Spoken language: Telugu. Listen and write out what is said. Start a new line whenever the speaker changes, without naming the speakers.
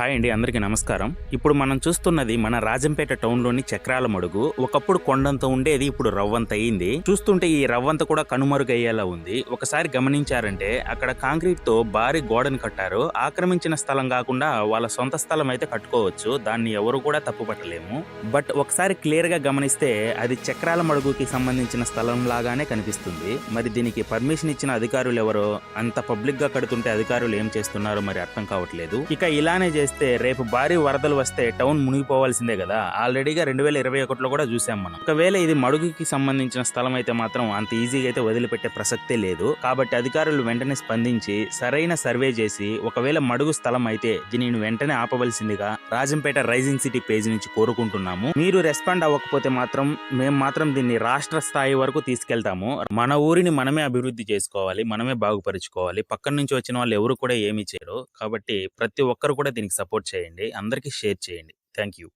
హాయ్ అండి అందరికీ నమస్కారం. ఇప్పుడు మనం చూస్తున్నది మన రాజంపేట టౌన్లోని చక్రాల మడుగు. ఒకప్పుడు కొండంత ఉండేది ఇప్పుడు రవ్వంత అయింది. చూస్తుంటే ఈ రవ్వంత కూడా కనుమరుగయ్యేలా ఉంది. ఒకసారి గమనించారంటే అక్కడ కాంక్రీట్తో భారీ గోడని కట్టారు. ఆక్రమించిన స్థలం కాకుండా వాళ్ళ సొంత స్థలం అయితే కట్టుకోవచ్చు. దాన్ని ఎవరు కూడా తప్పుపట్టలేము. బట్ ఒకసారి క్లియర్గా గమనిస్తే అది చక్రాల మడుగుకి సంబంధించిన స్థలం లాగానే కనిపిస్తుంది. మరి దీనికి పర్మిషన్ ఇచ్చిన అధికారులు ఎవరో? అంత పబ్లిక్గా కడుతుంటే అధికారులు ఏం చేస్తున్నారో మరి అర్థం కావట్లేదు. ఇక ఇలానే చేస్తే రేపు భారీ వరదలు వస్తే టౌన్ మునిగిపోవాల్సిందే కదా? ఆల్రెడీగా రెండు వేల ఇరవై ఒకటిలో కూడా చూసాం మనం. ఒకవేళ ఇది మడుగుకి సంబంధించిన స్థలం అయితే మాత్రం అంత ఈజీగా అయితే వదిలిపెట్టే ప్రసక్తే లేదు. కాబట్టి అధికారులు వెంటనే స్పందించి సరైన సర్వే చేసి ఒకవేళ మడుగు స్థలం అయితే దీనిని వెంటనే ఆపవలసిందిగా రాజంపేట రైజింగ్ సిటీ పేజ్ నుంచి కోరుకుంటున్నాము. మీరు రెస్పాండ్ అవ్వకపోతే మాత్రం మేము మాత్రం దీన్ని రాష్ట్ర స్థాయి వరకు తీసుకెళ్తాము. మన ఊరిని మనమే అభివృద్ధి చేసుకోవాలి మనమే బాగుపరుచుకోవాలి. పక్కన నుంచి వచ్చిన వాళ్ళు ఎవరు కూడా ఏమీ చేయరు. కాబట్టి ప్రతి ఒక్కరు కూడా దీనికి సపోర్ట్ చేయండి. అందరికీ షేర్ చేయండి. Thank you